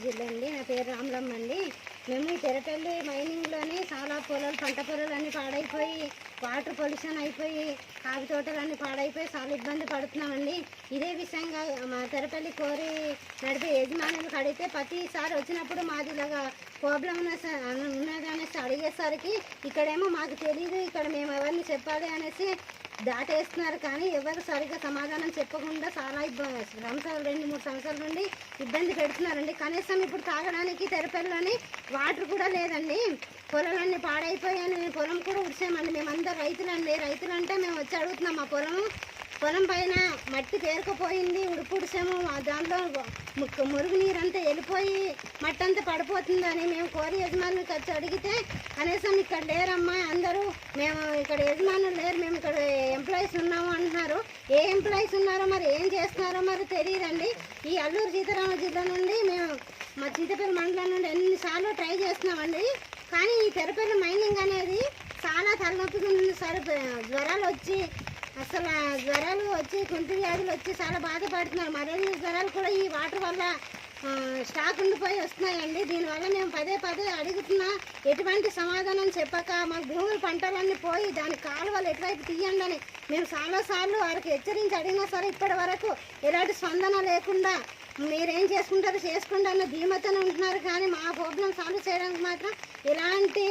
జిల్లా అండి నా పేరు రామలమ్మ అండి. మేము ఈ తెరపల్లి మైనింగ్లోని చాలా పొలాలు పంట పొలాలు అన్నీ పాడైపోయి వాటర్ పొల్యూషన్ అయిపోయి కాఫీ తోటలన్నీ పాడైపోయి చాలా ఇబ్బంది పడుతున్నామండి. ఇదే విషయంగా మా తెరపల్లి కోరి నడిపే యజమానులకు అడిగితే ప్రతిసారి వచ్చినప్పుడు మాది ఇలాగా ప్రాబ్లం ఉన్న స- ఉన్నది అనేసి అడిగేసరికి ఇక్కడేమో మాకు తెలియదు ఇక్కడ మేము ఎవరిని చెప్పాలి అనేసి దాటేస్తున్నారు కానీ ఎవరు సరిగ్గా సమాధానం చెప్పకుండా చాలా ఇబ్బంది సంవత్సరాలు రెండు మూడు సంవత్సరాల నుండి ఇబ్బంది పెడుతున్నారండి. కనీసం ఇప్పుడు తాగడానికి తెరపల్లని వాటర్ కూడా లేదండి. పొలాలన్నీ పాడైపోయాయని పొలం కూడా ఉడిసామండి మేమందరం రైతులండి. రైతులు అంటే మేము వచ్చి అడుగుతున్నాం మా పొలము పొలం పైన మట్టి పేరుకుపోయింది ఉడిపుడిసాము. దాంట్లో మురుగు నీరంతా వెళ్ళిపోయి మట్టి అంతా పడిపోతుందని మేము కోరి యజమానులకు వచ్చి అడిగితే కనీసం ఇక్కడ లేరమ్మా అందరూ మేము ఇక్కడ యజమానులు లేరు మేము ఇక్కడ ఎంప్లాయీస్ ఉన్నాము అంటున్నారు. ఏ ఎంప్లాయీస్ ఉన్నారో మరి ఏం చేస్తున్నారో మరి తెలియదండి. ఈ అల్లూరు సీతారామ జిల్లా నుండి మేము మా చింతపల్లి మండలం నుండి ఎన్నిసార్లు ట్రై చేస్తున్నామండి. కానీ ఈ తెరపల్లి మైనింగ్ అనేది చాలా తలనొప్పిగా ఉంది సార్. జ్వరాలు వచ్చి అసలు ఆ జ్వరాలు వచ్చి కుంటి వ్యాధులు వచ్చి చాలా బాధపడుతున్నారు. మరిన్ని జ్వరాలు కూడా ఈ వాటర్ వల్ల స్టాక్ ఉండిపోయి వస్తున్నాయండి. దీనివల్ల మేము పదే పదే అడుగుతున్నా ఎటువంటి సమాధానం చెప్పక మా భూముల పంటలన్నీ పోయి దాని కాలువలు ఎటువైపు తీయండి అని మేము చాలాసార్లు వారికి హెచ్చరించి అడిగినా సరే ఇప్పటి వరకు ఎలాంటి స్పందన లేకుండా మీరేం చేసుకుంటారో చేసుకోండి అన్న ధీమతను ఉంటున్నారు. కానీ మా ప్రాబ్లం సాల్వ్ చేయడానికి మాత్రం ఎలాంటి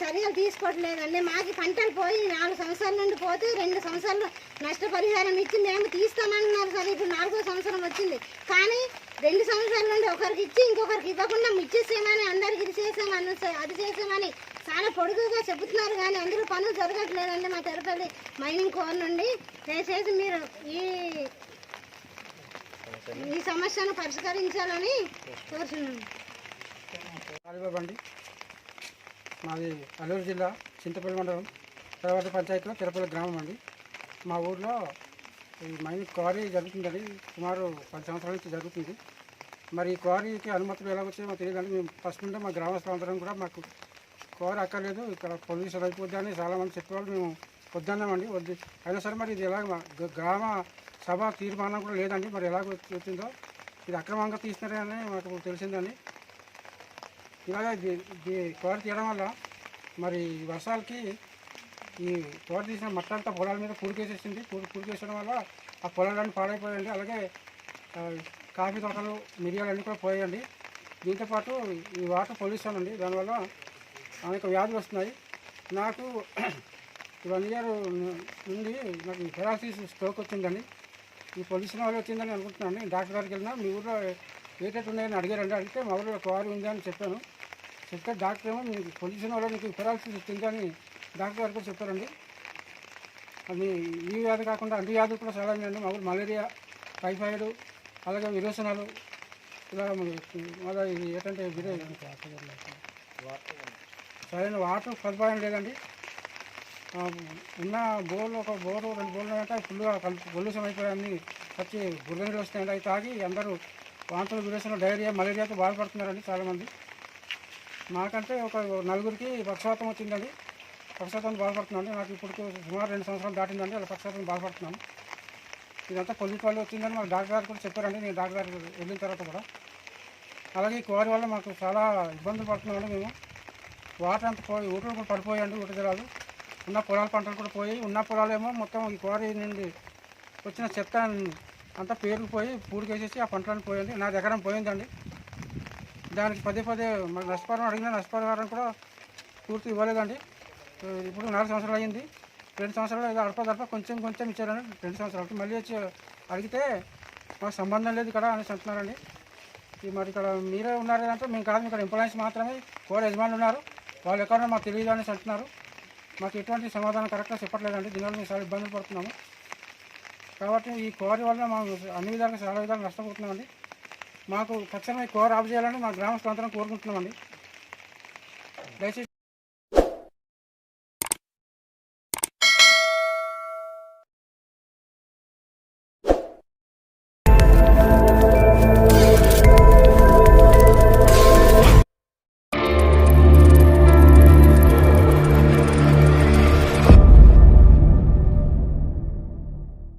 చర్యలు తీసుకోవట్లేదండి మాకు పంటలు పోయి నాలుగు సంవత్సరాల నుండి పోతే రెండు సంవత్సరాలు నష్టపరిహారం ఇచ్చి మేము తీస్తామన్నారు సరే ఇప్పుడు నాలుగో సంవత్సరం వచ్చింది. కానీ రెండు సంవత్సరాల నుండి ఒకరికి ఇచ్చి ఇంకొకరికి ఇవ్వకుండా ఇచ్చేసేమని అందరికి ఇది చేసామని అది చేసామని చాలా పొడుగుగా చెబుతున్నారు. కానీ అందరూ పనులు జరగట్లేదండి మా తిరుపతి మైనింగ్ కోర్ నుండి. దయచేసి మీరు ఈ ఈ సమస్యను పరిష్కరించాలని కోరుతున్నాను మాది అల్లూరు జిల్లా చింతపల్లి మండలం తర్వాత పంచాయతీలో తిరుపతి గ్రామం అండి. మా ఊర్లో ఈ మైన్ క్వారీ జరుగుతుందండి. సుమారు పది సంవత్సరాల నుంచి జరుగుతుంది. మరి ఈ క్వారీకి అనుమతులు ఎలా వచ్చాయో మాకు తెలియదండి. మేము ఫస్ట్ నుండి మా గ్రామస్తులందరం కూడా మాకు క్వారీ అక్కర్లేదు ఇక్కడ పొల్యూషన్ అయిపోద్ది అని చాలామంది చెప్పేవాళ్ళు. మేము వద్దన్నామండి. వద్దు. అయినా సరే మరి ఇది ఎలా మా గ్రామ సభ తీర్మానం కూడా లేదండి. మరి ఎలా వచ్చిందో ఇది అక్రమంగా తీసినారని మాకు తెలిసిందని ఇలాగే తోట తీయడం వల్ల మరి వర్షాలకి ఈ తోట తీసిన మట్ట అంతా పొలాల మీద పురికేసేసింది పురి పురికేసడం వల్ల ఆ పొలాలన్నీ పాడైపోయాయండి. అలాగే కాఫీ తోటలు మిరియాలు అన్నీ కూడా పోయాయండి. దీంతోపాటు ఈ వాటర్ పొల్యూషన్ అండి దానివల్ల అనేక వ్యాధులు వస్తున్నాయి. నాకు వన్ ఇయర్ నుండి నాకు పెరాలసిస్ స్ట్రోక్ వచ్చిందండి. ఈ పొల్యూషన్ వల్ల వచ్చిందని అనుకుంటున్నాను. డాక్టర్ గారికి వెళ్ళినా మీ ఊళ్ళో ఏటట్టు ఉన్నాయని అడిగారండి. అడిగితే మా ఊళ్ళో క్వారీ ఉంది అని చెప్పాను. చెప్తే డాక్టర్ ఏమో మీకు పొల్యూషన్ వల్ల మీకు పెరాలసిస్ వచ్చింది అని డాక్టర్ గారు కూడా చెప్పారండి. అది ఈ వ్యాధి కాకుండా అన్ని వ్యాధులు కూడా చాలా ఉన్నాయండి. మా ఊరు మలేరియా టైఫాయిడ్ అలాగే విరోచనాలు ఇలా మళ్ళీ ఇది ఏంటంటే విరే సరైన వాటర్ సదుపాయం లేదండి. ఉన్న బోర్లు ఒక బోరు రెండు బోర్లు అంటే ఫుల్గా పొల్యూషన్ అయిపోయాయని వచ్చి బుర్ర నీళ్ళు వస్తాయండి. అవి తాగి అందరూ వాంతులు విరేచన డైరియా మలేరియాతో బాధపడుతున్నారండి చాలామంది. మాకంటే ఒక నలుగురికి పక్షవాతం వచ్చిందండి. పక్షవాతం బాధపడుతున్నాను నాకు ఇప్పుడు సుమారు రెండు సంవత్సరాలు దాటిందండి. అలా పక్షవాతం బాధపడుతున్నాను ఇదంతా పొల్యూట్ వల్ల వచ్చిందని మాకు డాక్టర్ గారు కూడా చెప్పారండి. నేను డాక్టర్ గారు వెళ్ళిన తర్వాత కూడా. అలాగే ఈ కోరి వల్ల మాకు చాలా ఇబ్బందులు పడుతున్నామండి మేము. వాటర్ అంతా పోయి ఊటలు కూడా పడిపోయాయండి ఊట జలాలు. ఉన్న పొలాల పంటలు కూడా పోయి ఉన్న పొలాలేమో మొత్తం ఈ కోరి నుండి వచ్చిన చెత్త అంతా పేరుకుపోయి పూడికేసేసి ఆ పంటలను పోయింది. నా దగ్గర పోయిందండి. దానికి పదే పదే మరి నష్టపరిహారం అడిగిన నష్టపరిహారం కూడా పూర్తి ఇవ్వలేదండి. ఇప్పుడు నాలుగు సంవత్సరాలు అయ్యింది. రెండు సంవత్సరాలు ఏదో అడప దడప కొంచెం కొంచెం ఇచ్చారండి. రెండు సంవత్సరాలకి మళ్ళీ వచ్చి అడిగితే మాకు సంబంధం లేదు ఇక్కడ అనేసి అంటున్నారండి. మరి ఇక్కడ మీరే ఉన్నారు అంటే మేము కాదు ఇక్కడ ఎంప్లాయీస్ మాత్రమే కోర్ యజమానులు ఉన్నారు. వాళ్ళు ఎక్కడో మాకు తెలియదు అనేసి అంటున్నారు. మాకు ఎటువంటి సమాధానం కరెక్ట్గా చెప్పట్లేదండి. దీనివల్ల మేము చాలా ఇబ్బందులు పడుతున్నాము. కాబట్టి ఈ కోరి వల్ల మాకు అన్ని విధాలుగా చాలా విధాలు నష్టపోతున్నామండి. మాకు ఖచ్చితంగా ఈ కోర్ ఆఫ్ చేయాలని మా గ్రామస్తులందరం కోరుకుంటున్నామండి. దయచేసి